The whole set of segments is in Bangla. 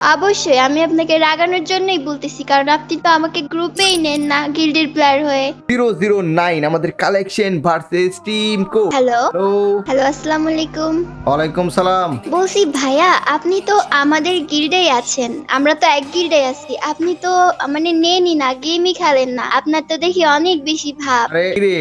অবশ্যই আমি আপনাকে রাগানোর জন্যই বলতেছি কারণ আপনি তো আমাকে গ্রুপেই নেন না গিল্ডের প্লেয়ার হয়ে। জিরো জিরো নাইন আমাদের কালেকশন ভার্সেস টিম কো হ্যালো হ্যালো আসসালামু আলাইকুম ওয়ালাইকুম সালাম। বলছি ভাইয়া আপনি তো আমাদের গিল্ডেই আছেন আমরা তো এক গিল্ডে আছি আপনি তো মানে নেনই না গেমই খেলেন না আপনার তো দেখি অনেক বেশি ভাব। আরে কি রে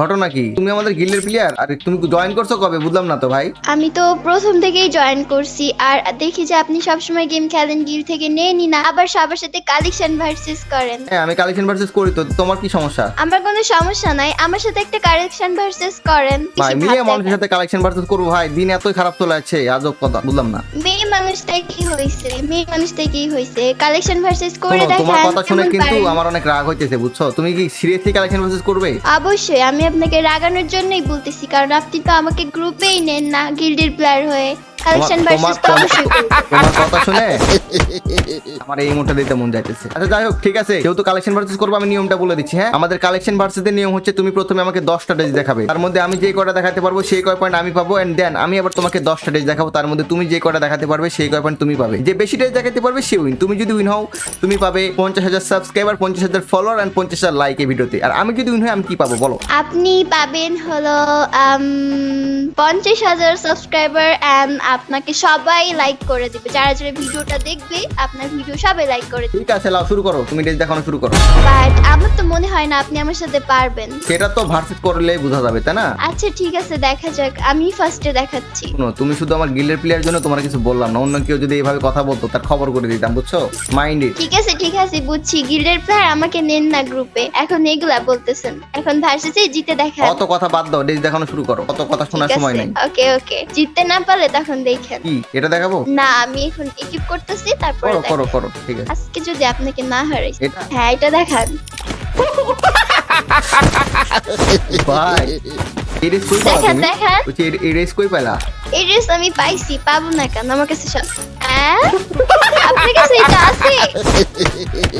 ঘটনা কি? তুমি আমাদের গিল্ডের প্লেয়ার আরে তুমি জয়েন করছ কবে? বুঝলাম না তো ভাই। আমি তো প্রথম থেকেই জয়েন করছি আর দেখি যে আপনি সবসময় গেম খেলেন গিল্ড থেকে নেনই না আবার সবার সাথে কালেকশন ভার্সেস করেন। হ্যাঁ আমি কালেকশন ভার্সেস করি তো তোমার কি সমস্যা? আমার কোনো সমস্যা নাই আমার সাথে একটা কালেকশন ভার্সেস করেন ভাই বেশি মানুষের সাথে কালেকশন ভার্সেস করব ভাই দিন এতই খারাপ চলে যাচ্ছে আজব কথা বুঝলাম না। মেয়ে মানুষটাই কি হয়েছে মেয়ে মানুষটাই কি হয়েছে কালেকশন ভার্সেস করে শোনো, তোমার কথা শুনে কিন্তু আমার অনেক রাগ হইতেছে বুঝছ? তুমি কি সিরিয়াসলি কালেকশন ভার্সেস করবে? অবশ্যই আমি আপনাকে রাগানোর জন্যই বলতেছি কারণ আপনি তো আমাকে গ্রুপেই নেন না গিল্ডের প্লেয়ার হয়ে। কালেকশন ভার্সেস তো অবশ্যই তোমার কথা শুনে আমার এই মুহূর্তে দিতে মন যাইতেছে আচ্ছা যাই হোক ঠিক আছে। যেহেতু কালেকশন ভার্সেস করব আমি নিয়মটা বলে দিচ্ছি হ্যাঁ? আমাদের কালেকশন ভার্সেসের নিয়ম হচ্ছে তুমি প্রথমে আমাকে দশটা ডেজ দেখাবে। তার মধ্যে আমি যে কয়টা দেখাতে পারব সেই কয় পয়েন্ট আমি পাবো এন্ড দেন আমি আবার তোমাকে দশটা ডেজ দেখাবো। তার মধ্যে তুমি যে কয়টা দেখাতে পারবে সেই কয় পয়েন্ট তুমি পাবে। যে বেশি ডেজ দেখাতে পারবে সে উইন তুমি যদি উইন হও তুমি পাবে পঞ্চাশ হাজার সাবস্ক্রাইবার পঞ্চাশ হাজার ফলোয়ার এন্ড পঞ্চাশ হাজার লাইক এই ভিডিওতে আর আমি যদি উইন হই আমি কি পাবো বলো? আপনি পাবেন হলো পঞ্চাশ হাজার সাবস্ক্রাইবার অ্যান্ড আপনাকে সবাই লাইক করে দিবে। যারা যারা ভিডিওটা দেখবে আপনার ভিডিও সবাই লাইক করে দিবে। ঠিক আছে লাও শুরু করো। তুমি ডেজ দেখানো শুরু করো। বাট আমার তো মনে হয় না আপনি আমার সাথে পারবেন। সেটা তো ভার্সেস করলে বোঝা যাবে তাই না? আচ্ছা ঠিক আছে দেখা যাক। আমি ফার্স্টে দেখাচ্ছি। শুনো তুমি শুধু আমার গিল্ডের প্লেয়ার জন্য তোমার কিছু বললাম না। অন্য কেউ যদি এইভাবে কথা বলতো তার খবর করে দিতাম বুঝছ? মাইন্ড ইট ঠিক আছে ঠিক আছে বুঝছি। গিল্ডের প্লেয়ার আমাকে নেন না গ্রুপে এখন এগুলা বলতেছেন। এখন ভার্সেসে জিতে দেখা অত কথা বাদ দাও ডেজ দেখানো শুরু করো। অত কথা শোনার সময় নেই। ওকে ওকে জিততে না পারলে তখন দেখেন। কি? এটা দেখাবো? না আমি এখন ইকিপ করতেছি তারপরে করো করো করো ঠিক আছে। আজকে যদি আপনাকে না হারাইছি এটা হ্যাঁ এটা দেখান। ভাই এই রেস কই পালা দেখান তুমি? দেখান। বলছি এই- এই রেস কই পেলা? এই আমি পাইছি পাবো না কেন? আমার কাছে সব হ্যাঁ? আপনার কাছে এটা আছে?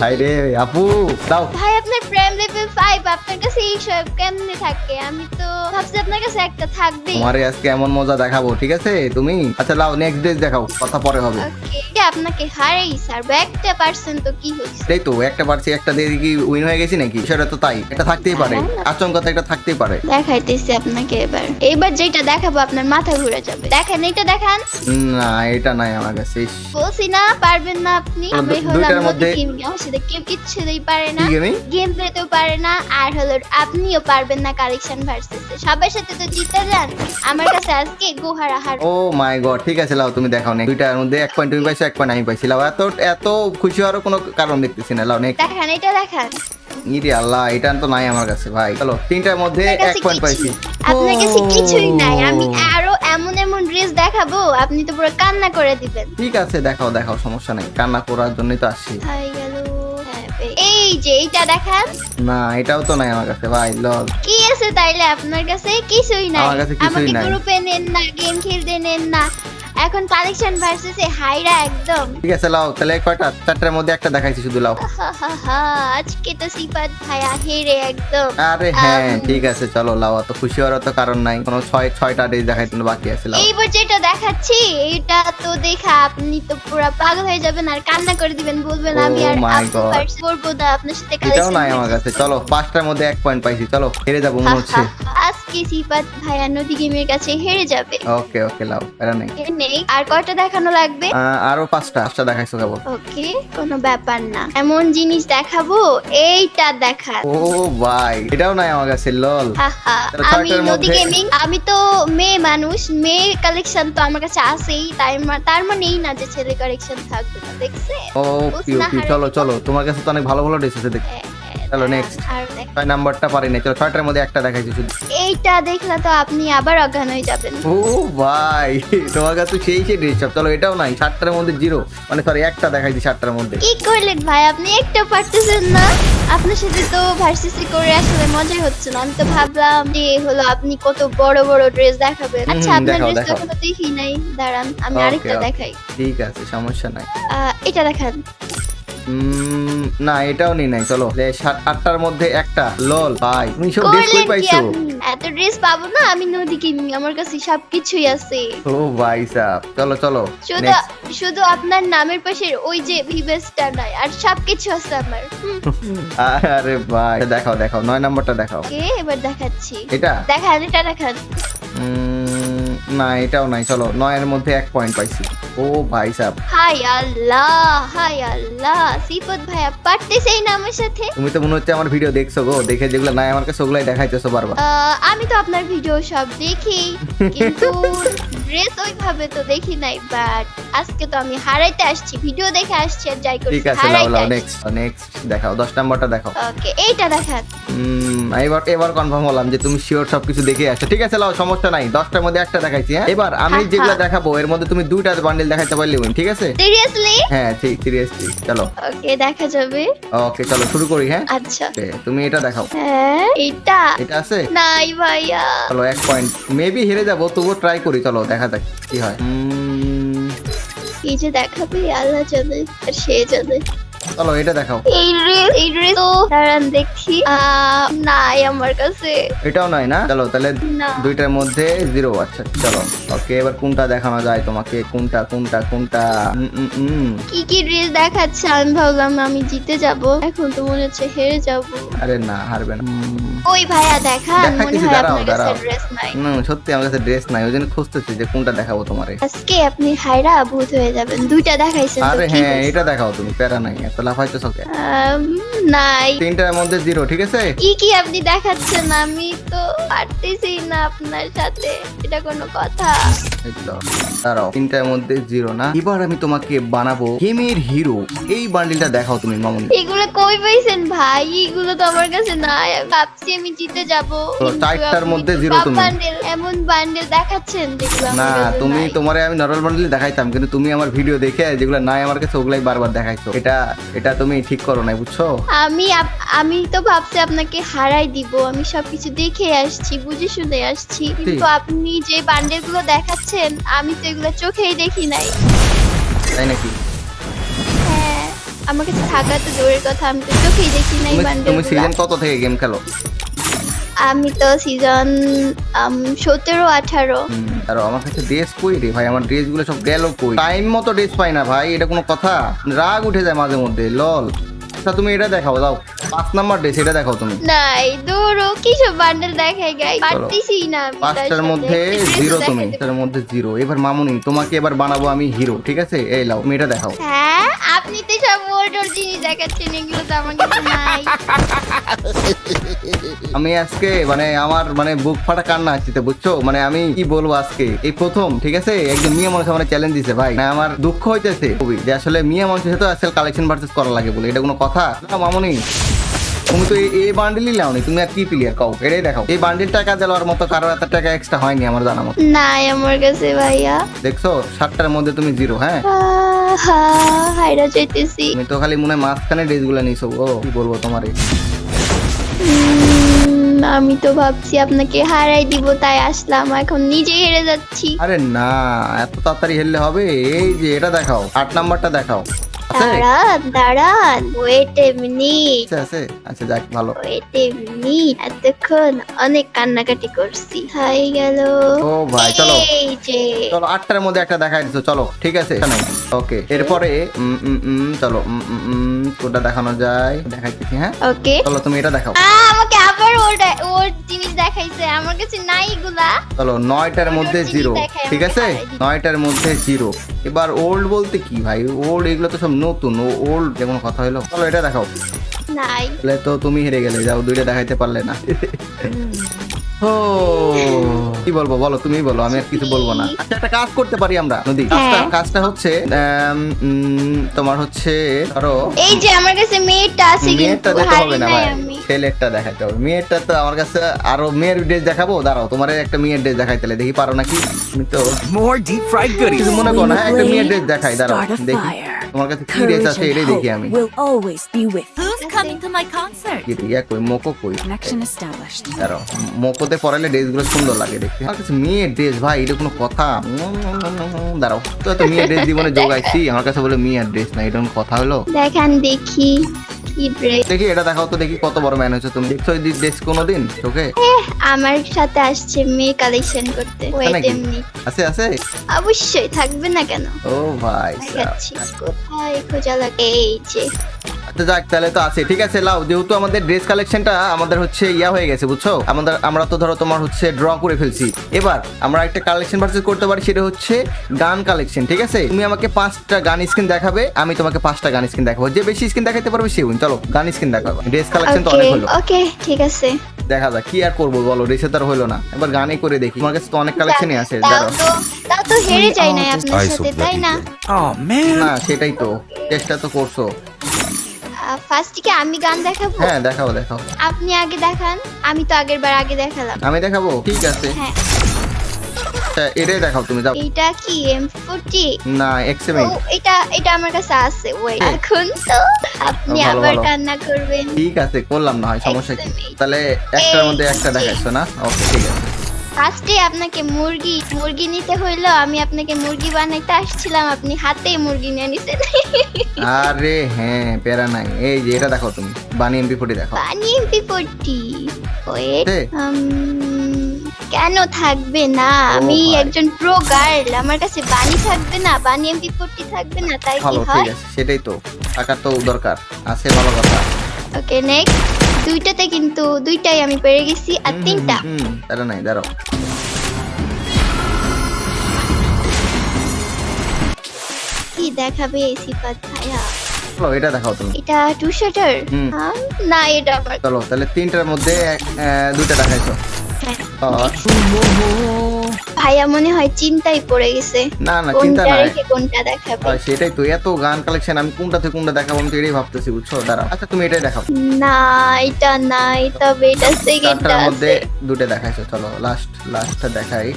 ভাই রে আপু দাও। ভাই আপনার প্রেম লেভেল ফাইভ আপনার কাছে এই সব কেমনে থাকে? আমি তো ভাবছি আপনার কাছে একটা থাকবেই। তোমারে আজকে এমন মজা দেখাবো ঠিক আছে? তুমি? আচ্ছা লাও নেক্সট ডেজ দেখাও কথা পরে হবে। ওকে আপনাকে হারাই স্যার একটা পার্সেন্ট তো কি হয়েছে? এই তো একটা পারছি একটা দিয়ে কি উইন হয়ে গেছি নাকি? সেটা তো তাই এটা থাকতেই পারে। আচমকা একটা থাকতেই পারে। দেখাইতেছি আপনাকে এবার। এবার যেটা দেখাবো আপনার মাথা ঘুরে যাবে। দেখেন এটা দেখান। না এটা নাই আমার কাছে বলছি না পারবেন না আপনি। আমি দুইটার হলাম মধ্যে- নতুন গেম। আমার সাথে কেউ পারে না। গেম? প্লেতেও পারে না আর হলো আপনিও পারবেন না কালেকশন ভার্সেসে সবার সাথে তো জিতে যান। আমার কাছে আজকে গুহারা হার ও মাই গড ঠিক আছে লাও তুমি দেখাও নেক্সট। দুইটার মধ্যে এক পয়েন্ট তুমি পাইছো এক পয়েন্ট আমি পাইছি। লাও এত এত খুশি হওয়ার কোনো কারণ দেখতেছি না। লাও নেক্সট দেখান এটা দেখান। ইরে আল্লাহ এটা তো নাই আমার কাছে ভাই। চলো তিনটার মধ্যে আপনার এক পয়েন্ট পাইছি। আপনার কাছে কিছুই নাই। আমি আরও এমন এমন ড্রেস দেখাবো আপনি তো পুরো কান্না করে দিবেন। ঠিক আছে দেখাও দেখাও সমস্যা নাই। কান্না করার জন্যই তো আসছি। হ্যাঁ, বে- এই যে এইটা দেখান। না এটাও তো নাই আমার কাছে ভাই লল। কি আছে তাইলে আপনার কাছে? কিছুই নাই। আমার কাছে কিছুই নাই। আমাকে গ্রুপে নেন না গেম খেলতে নেন না। এখন কালেকশন ভার্সেসে হাইরা একদম। ঠিক আছে লাও তাহলে কয়টা? চারটার মধ্যে একটা দেখাইছি শুধু লাও। আজকে তো সিফাত ভাইয়া হেরে একদম। আরে হ্যাঁ ঠিক আছে চলো লাও অত খুশি হওয়ার তো কারণ নাই। কোনো ছয় ছয়টা ডেজ দেখাইতে বাকি আছে লাও। এইবার যেটা দেখাচ্ছি এটা তো দেখা আপনি তো পুরো পাগল হয়ে যাবেন আর কান্না করে দিবেন বলবেন Oh আমি আর করব না আপনার সাথে কালেকশন নাই আমার কাছে। চলো পাঁচটার মধ্যে এক পয়েন্ট পাইছি চলো হেরে যাব মনে হচ্ছে। আজকে সিফাত ভাইয়া নদী গেমের কাছে হেরে যাবে। ওকে ওকে লাও এরা নেই। নেই। আর কয়টা দেখানো লাগবে? আরও পাঁচটা পাঁচটা দেখাইছো কেবল। ওকে কোনো ব্যাপার না। এমন জিনিস দেখাবো এইটা দেখান ও ভাই এটাও নাই আমার কাছে লল। আমি নদী গেমিং আমি তো মেয়ে মানুষ মেয়ে কালেকশন তো আমার কাছে আছেই তাই তার মানে এই না যে ছেলে কালেকশন থাকবে না দেখছে? ও চলো চলো তোমার কাছে তো অনেক ভালো ভালো ড্রেস আছে দেখ। হ্যাঁ, হ্যাঁ, চলো, দেখ- ছয় নাম্বারটা পারি না চলো ছয়টার মধ্যে একটা দেখাইছি শুধু এইটা দেখলে তো আপনি আবার অজ্ঞান হয়ে যাবেন। ও ভাই তোমার কাছে সেই সেই ড্রেস চলো এটাও নাই সাতটার মধ্যে জিরো মানে সরি একটা দেখাইছি সাতটার মধ্যে। কি করলেন ভাই? আপনি একটা পারতেছেন না। আপনার সাথে তো ভার্সিসি করে আসলে মজাই হচ্ছে না। আমি তো ভাবলাম যে হলো আপনি কত বড় বড় ড্রেস দেখাবেন। আচ্ছা আপনার ড্রেস দেখাও। এখনও দেখি নাই। দাঁড়ান আমি আরেকটা দেখাই। ঠিক আছে সমস্যা নাই। এটা দেখান। না এটাও নেই নাই চলো। সাত আটটার মধ্যে একটা। লল ভাই তুমি সব ড্রেস কই পাইছো? এত ড্রেস পাবো না আমি নদী কিমি আমার কাছে সবকিছুই আছে। ও ভাই সাহ চলো চলো শুধু শুধু আপনার নামের পাশে ওই যে ভিভেসটা নাই আর সবকিছু আছে আমার। আরে ভাই দেখাও দেখাও নয় নাম্বারটা দেখাও। কে এবার দেখাচ্ছি? এটা? দেখান এটা দেখান। না এটাও নাই চলো নয়ের মধ্যে এক পয়েন্ট পাইছি। ও ভাই সাহ হাই আল্লাহ হাই আল্লাহ। সিফত ভাইয়া পারতেছেই না আমার সাথে? তুমি তো মনে হচ্ছে আমার ভিডিও দেখছ গো দেখে যেগুলো নাই আমার কাছে ওগুলাই দেখাইতেছো বারবার। আমি তো আপনার ভিডিও সব দেখি কিন্তু ড্রেস ওইভাবে তো দেখি নাই বাট আজকে তো আমি হারাইতে আসছি ভিডিও দেখে আসছি আর যাই করছি ঠিক আছে লাও লাও নেক্সট নেক্সট দেখাও দশ নাম্বারটা দেখাও। ওকে এইটা উম, এবার এবার কনফার্ম হলাম যে তুমি শিওর সবকিছু দেখে আসছো। ঠিক আছে লাও সমস্যা নাই দশটার মধ্যে একটা দেখাইছি হ্যাঁ? এবার আমি হ্যাঁ, যেগুলো হ্যাঁ। দেখাবো এর মধ্যে তুমি দুইটা বান্ডেল দেখাইতে পারলি বোন ঠিক আছে? সিরিয়াসলি হ্যাঁ ঠিক সিরিয়াসলি চলো। ওকে দেখা যাবে। ওকে চলো শুরু করি হ্যাঁ? আচ্ছা। তুমি এটা দেখাও। হ্যাঁ এটা এটা আছে? নাই ভাইয়া। চলো এক পয়েন্ট মেবি হেরে যাব তবুও ট্রাই করি চলো দেখা যাক কি হয়। কি যে দেখাবে আল্লাহ জানে আর সে জানে। চলো এটা দেখাও। এই ড্রেস এই ড্রেস তো দাঁড়ান দেখি নাই আমার কাছে। এটাও নয় না? চলো তাহলে দুইটার মধ্যে জিরো আচ্ছা চলো। ওকে এবার কোনটা দেখানো যায় তোমাকে? কোনটা কোনটা কোনটা। কি কি ড্রেস দেখাচ্ছে? আমি ভাবলাম আমি জিতে যাব। এখন তো মনে হচ্ছে হেরে যাব। আরে না হারবে না। ওই ভাইয়া দেখা মনে হয় আপনার কাছে ড্রেস নাই। হুম, সত্যি আমার কাছে ড্রেস নাই খুঁজতেছি যে কোনটা দেখাবো তোমারে। আজকে আপনি হায়রা ভূত হয়ে যাবেন দুইটা দেখাইছেন আরে হ্যাঁ এটা দেখাও তুমি প্যারা নাই এত লাফাইতেছ কে নাই। তিনটার মধ্যে জিরো ঠিক আছে? কি কি আপনি দেখাচ্ছেন? আমি তো পারতেছি না আপনার সাথে এটা কোনো কথা। দাঁড়াও তিনটার মধ্যে জিরো না? এবার আমি তোমাকে বানাবো গেমের হিরো এই বান্ডিলটা দেখাও তুমি মামুনি। এগুলো কই পাইছেন ভাই? এগুলো তো আমার কাছে নাই ভাবছি আমি জিতে যাব তো চারটার মধ্যে zero তুমি। এমন বান্ডেল দেখাচ্ছেন আমার না তুমি তোমারে আমি নর্মাল বান্ডিল দেখাইতাম কিন্তু তুমি আমার ভিডিও দেখে যেগুলো নাই আমার কাছে ওগুলাই বারবার দেখাইছো। এটা এটা তুমি ঠিক করো না বুঝছ? আমি আমি তো ভাবছি আপনাকে হারাই দিব আমি সবকিছু দেখে আসছি বুঝে শুনে আসছি কিন্তু আপনি যে বান্ডেলগুলো দেখাচ্ছেন আমি তো এগুলো চোখেই দেখি নাই। তাই নাকি? হ্যাঁ আমার কাছে থাকা তো দূরের কথা আমি তো চোখেই দেখি নাই বান্ডেল তুমি সিজন কত থেকে গেম খেলো? আমি তো সিজন সতেরো, আঠারো। আর আমার কাছে ড্রেস কই রে ভাই? আমার ড্রেসগুলো সব গেল কই? টাইম মতো ড্রেস পাই না ভাই, এটা কোনো কথা? রাগ উঠে যায় মাঝে মধ্যে লল তা তুমি এটা দেখাও, দাও। পাঁচ নাম্বার এটা দেখাও তুমি। নাই দূরও কি সব বান্ডেল দেখাই গাই পারতেছি না আমি পাঁচটার মধ্যে জিরো তুমি তার মধ্যে জিরো এবার মামুনি তোমাকে এবার বানাবো আমি হিরো ঠিক আছে? এই লাও তুমি এটা দেখাও। হ্যাঁ আপনি তো সব ওল্ডর জিনিস দেখাচ্ছেন এগুলো তো আমার কাছে নাই। আমি আজকে মানে আমার মানে বুক ফাটা কান্না আসছে বুঝছ? মানে আমি কি বলব আজকে? এই প্রথম ঠিক আছে? একজন মিয়া মানুষ আমার চ্যালেঞ্জ দিছে ভাই। না আমার দুঃখ হইতেছে খুবই যে আসলে মিয়া মানুষের সাথে আজকাল কালেকশন ভার্সেস করা লাগে বলে এটা কোনো কথা? না মামুনি। তুমি তো এই- বান্ডেলই লাওনি তুমি আর কি প্লেয়ার কাউ এটাই দেখাও। এই বান্ডেল টাকা দেওয়ার মতো কারও এত টাকা এক্সট্রা হয়নি আমার জানা মতো। নাই আমার কাছে ভাইয়া। দেখছ? সাতটার মধ্যে তুমি জিরো হ্যাঁ? হাইরা যাইতেছি। তুমি তো খালি মনে হয় মাঝখানে ড্রেসগুলো নিছো ও কি বলব তোমারে? আমি তো ভাবছি আপনাকে হারাই দিব তাই আসলাম এখন নিজে হেরে যাচ্ছি। আরে না এত তাড়াতাড়ি হেললে হবে? এই যে এটা দেখাও আট নাম্বারটা দেখাও। দাঁড়ান দাঁড়ান। ওয়েট এ মিনিট আছে আছে? আচ্ছা যাক ভালো। ওয়েট এ মিনিট এতক্ষণ অনেক কান্নাকাটি করছি। হাই গেল। ও ভাই চলো। এই যে। চলো আটটার মধ্যে একটা দেখাই দিছো চলো ঠিক আছে? ওকে এরপরে উম, উম, উম, চলো উম, উম, উম, কোনটা দেখানো যায়। দেখাইতেছি হ্যাঁ? ওকে চলো তুমি এটা দেখাও। আমাকে আবার চলো নয়টার মধ্যে জিরো ঠিক আছে? নয়টার মধ্যে জিরো এবার ওল্ড বলতে কি ভাই? ওল্ড এগুলো তো সব নতুন। ও ওল্ড যেমন কথা হলো। চলো এটা দেখাও। নাই। তো তুমি হেরে গেলে যাও দুইটা দেখাইতে পারলে না। ও কি বলব বলো তুমি বলো আমি আর কিছু বলব না। আচ্ছা একটা কাজ করতে পারি আমরা নদী। কাজটা হ্যাঁ। কাজটা হচ্ছে তোমার হচ্ছে ধরো এই যে আমার কাছে মেয়েটা আছে কিন্তু হবে না ভাই। ছেলেরটা দেখাতে হবে। মেয়েরটা তো আমার কাছে আরও মেয়ের ড্রেস দেখাবো দাঁড়াও তোমার একটা মেয়ের ড্রেস দেখাই তাহলে দেখি পারো নাকি? তুমি তো More deep fried goodies. কিছু মনে করো না একটা মেয়ের ড্রেস দেখাই দাঁড়াও দেখি। তোমার কাছে কি ড্রেস আছে এটাই দেখি আমি। মোকো কই. মোকোতে পরালে ড্রেসগুলো সুন্দর লাগে দেখতে। আমার কাছে মেয়ের ড্রেস ভাই এটা কোনো কথা। দাঁড়াও। তো মেয়ের ড্রেস জীবনে যোগাইছি আমার কাছে বলে মেয়ের ড্রেস না এটা কোনো কথা হলো? দেখান দেখি দেখি এটা দেখাও তো দেখি কত বড় ম্যান হয়েছে তুমি। দেখছ এই ড্রেস কোনোদিন ওকে আমার সাথে আসছে মেয়ে কালেকশন করতে। ওয়েট এমনি আছে আছে? অবশ্যই থাকবে না কেন? ও ভাই। কোথায় খোঁজা লাগে? এই যে। আচ্ছা যাক তাহলে তো আছে। ঠিক আছে লাও যেহেতু আমাদের ড্রেস কালেকশনটা আমাদের হচ্ছে ইয়া হয়ে গেছে বুঝছ? আমাদের আমরা তো ধরো তোমার হচ্ছে ড্র করে ফেলছি। এবার আমরা একটা কালেকশন ভার্সেস করতে পারি সেটা হচ্ছে গান কালেকশন ঠিক আছে? তুমি আমাকে পাঁচটা গান স্কিন দেখাবে আমি তোমাকে পাঁচটা গান স্কিন দেখাবো। যে বেশি স্কিন দেখাতে পারবে সে। চলো গান স্কিন দেখাবো। ড্রেস কালেকশন তো অনেক হলো। ওকে ঠিক আছে। দেখা যাক কি আর করব বলো ড্রেসে তো আর হলো না। এবার গানে করে দেখি। তোমার কাছে তো অনেক কালেকশনই আছে দাঁড়াও। তাও তো হেরে যাই নাই all আপনার সাথে তাই না? Oh. না সেটাই তো। চেষ্টা তো করছ। ফার্স্ট কি আমি গান দেখাবো? হ্যাঁ দেখাও দেখাও। আপনি আগে দেখান আমি তো আগের বার আগে দেখালাম। আমি দেখাবো? ঠিক আছে। হ্যাঁ। এটাই দেখাও তুমি যাও। এইটা কি এম ফোরটি না এক্সএমএ এটা এটা আমার কাছে আছে। ওই হ্যাঁ। এখন তো আপনি আবার। কান্না করবেন। ঠিক আছে করলাম না হয় সমস্যা কি? তাহলে একটার মধ্যে একটা এই দেখাচ্ছ না? ওকে ঠিক আছে। ফার্স্টে আপনাকে মুরগি মুরগি নিতে হইল আমি আপনাকে মুরগি বানাইতে আসছিলাম আপনি হাতে মুরগি নিয়ে নিছেন। আরে হ্যাঁ প্যারা নাই। এই যে এটা দেখো তুমি বানি এমপি ফোর্টি দেখো পানি এমপি ফোরটি? ওয়েট? কেন থাকবে না? আমি একজন প্রো গার্ল আমার কাছে বানি থাকবে না বানি এমপি ফোরটি থাকবে না তাই কি হয়? সেটাই তো। টাকার তো দরকার আছে ভালো কথা। ওকে নেক্সট দুইটাতে কিন্তু দুইটাই আমি পেরে গেছি আর তিনটা। প্যারা নাই দাঁড়াও। কি দেখাবে এই সিফাত ভাইয়া? চলো এটা দেখাও তুমি। এটা টু শাটার না এটা আমার চলো তাহলে তিনটার মধ্যে দুইটা দেখাইছো। হ্যাঁ। ভাইয়া মনে হয় চিন্তায় পড়ে গেছে। না না চিন্তা নাই। কোনটা দেখাবো? সেটাই তো এত গান কালেকশন আমি কোনটা থেকে কোনটা দেখাবো আমি তো এটাই ভাবতেছি বুঝছ? দাঁড়া আচ্ছা তুমি এটাই দেখাও। না এটা নাই তবে এটা সেকেন্ডটা আছে। মধ্যে দুটো দেখাইছো চলো লাস্ট লাস্টটা দেখাই।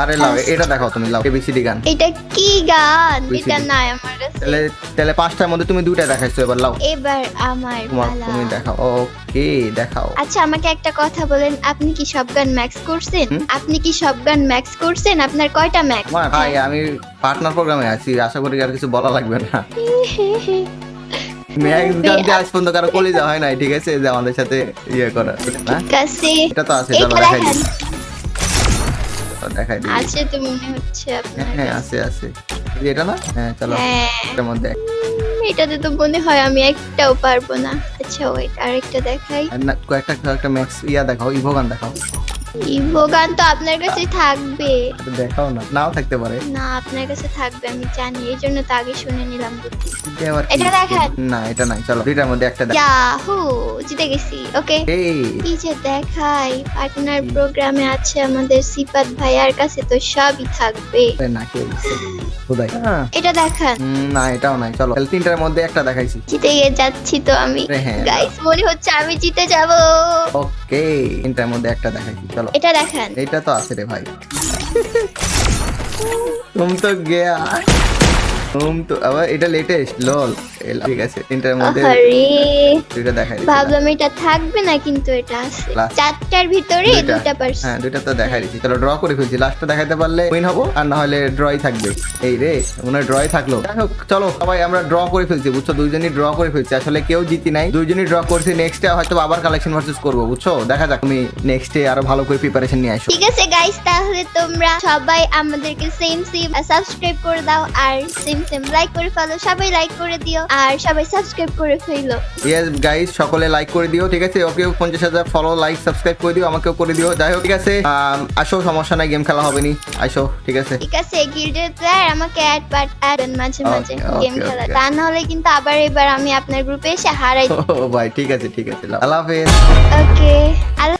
আরে লাও এটা দেখাও তুমি লাও এবিসিডি গান। এটা কি গান? এটা নাই আমার তাহলে তাহলে পাঁচটার মধ্যে তুমি দুইটা দেখাইছো এবার লাও এবার আমার পালা। তুমি দেখাও ওকে দেখাও। আচ্ছা আমাকে একটা কথা বলেন আপনি কি সব গান ম্যাক্স করছেন? আপনি কি সব গান ম্যাক্স করছেন? আপনার কয়টা ম্যাক্স ভাই আমি পার্টনার প্রোগ্রামে আছি আশা করি আর কিছু বলা লাগবে না। ম্যাক্স গান দিয়ে আজ পর্যন্ত কারও কলিজা হয় নাই ঠিক আছে? যে আমাদের সাথে ইয়ে করা ঠিক আছে। এটা তো আছে চলো দেখাই দেখাই দিই আছে তো মনে হচ্ছে আপনার হ্যাঁ হ্যাঁ আছে আছে। এটা না? হ্যাঁ চলো হ্যাঁ। এটার মধ্যে এটাতে তো মনে হয় আমি একটাও পারব না। আচ্ছা ওয়েট আরেকটা দেখাই। না, কয়েকটা কয়েকটা ম্যাক্স ইয়া দেখাও ইভোগান দেখাও। ইভো গান তো আপনার কাছে থাকবে। দেখাও না নাও থাকতে পারে। না আপনার কাছে থাকবে আমি জানি এই জন্য তো আগে শুনে নিলাম বুদ্ধি। এটা দেখান। না এটা নাই চলো দুইটার মধ্যে একটা দেখ। ইয়াহু জিতে গেছি ওকে? এই। যে দেখাই পার্টনার প্রোগ্রামে আছে আমাদের সিপাত ভাইয়ার কাছে তো সবই থাকবে। না কে খোদাই হ্যাঁ। এটা দেখান। না এটাও নাই চলো তিনটার মধ্যে একটা দেখাইছি। জিতে গিয়ে যাচ্ছি তো আমি। হ্যাঁ। গাইস মনে হচ্ছে আমি জিতে যাব। ওকে তিনটার মধ্যে একটা দেখাইছি চলো। এটা দেখেন। এটা তো আছে রে ভাই। তুমি তো গেয়া। তুম তো আবার এটা লেটেস্ট লল ঠিক আছে তিনটার মধ্যে দেখাই ভাবলাম এটা থাকবে না কিন্তু এটা আছে। চারটার ভিতরে। পারছি হ্যাঁ তো দেখাই চলো ড্র করে ফেলছি। লাস্টটা দেখাতে পারলে উইন হব আর না হলে ড্রই থাকবে। এই রে মনে ড্রই থাকল। যাই হোক চলো সবাই আমরা ড্র করে ফেলছি বুঝছ? দুইজনই ড্র করে ফেলছি। আসলে কেউ জিতি নাই। দুইজনই ড্র করছি। নেক্সটে হয়তো আবার কালেকশন ভার্সেস করব বুঝছ? দেখা যাক তুমি নেক্সটে আরও ভালো করে প্রিপারেশন নিয়ে আসো। ঠিক আছে গাইস তাহলে তোমরা সবাই আমাদেরকে সেম সেম সাবস্ক্রাইব করে দাও আর সেম লাইক করে ফেলো সবাই লাইক করে দিও আর সবাই সাবস্ক্রাইব করে ফেলো। ইয়েস গাইস সকলে লাইক করে দিও ঠিক আছে? ওকে পঞ্চাশ হাজার ফলো লাইক সাবস্ক্রাইব করে দিও আমাকেও করে দিও। যাই হোক ঠিক আছে? আসো সমস্যা নাই গেম খেলা হবে নি আসো ঠিক আছে? ঠিক আছে গিল্ডের প্লেয়ার আমাকে অ্যাড মাঝে মাঝে গেম খেলা। তা না হলে কিন্তু আবার এবার আমি আপনার গ্রুপে এসে হারাই ও ভাই ঠিক আছে ঠিক আছে আল্লাহ হাফেজ। ওকে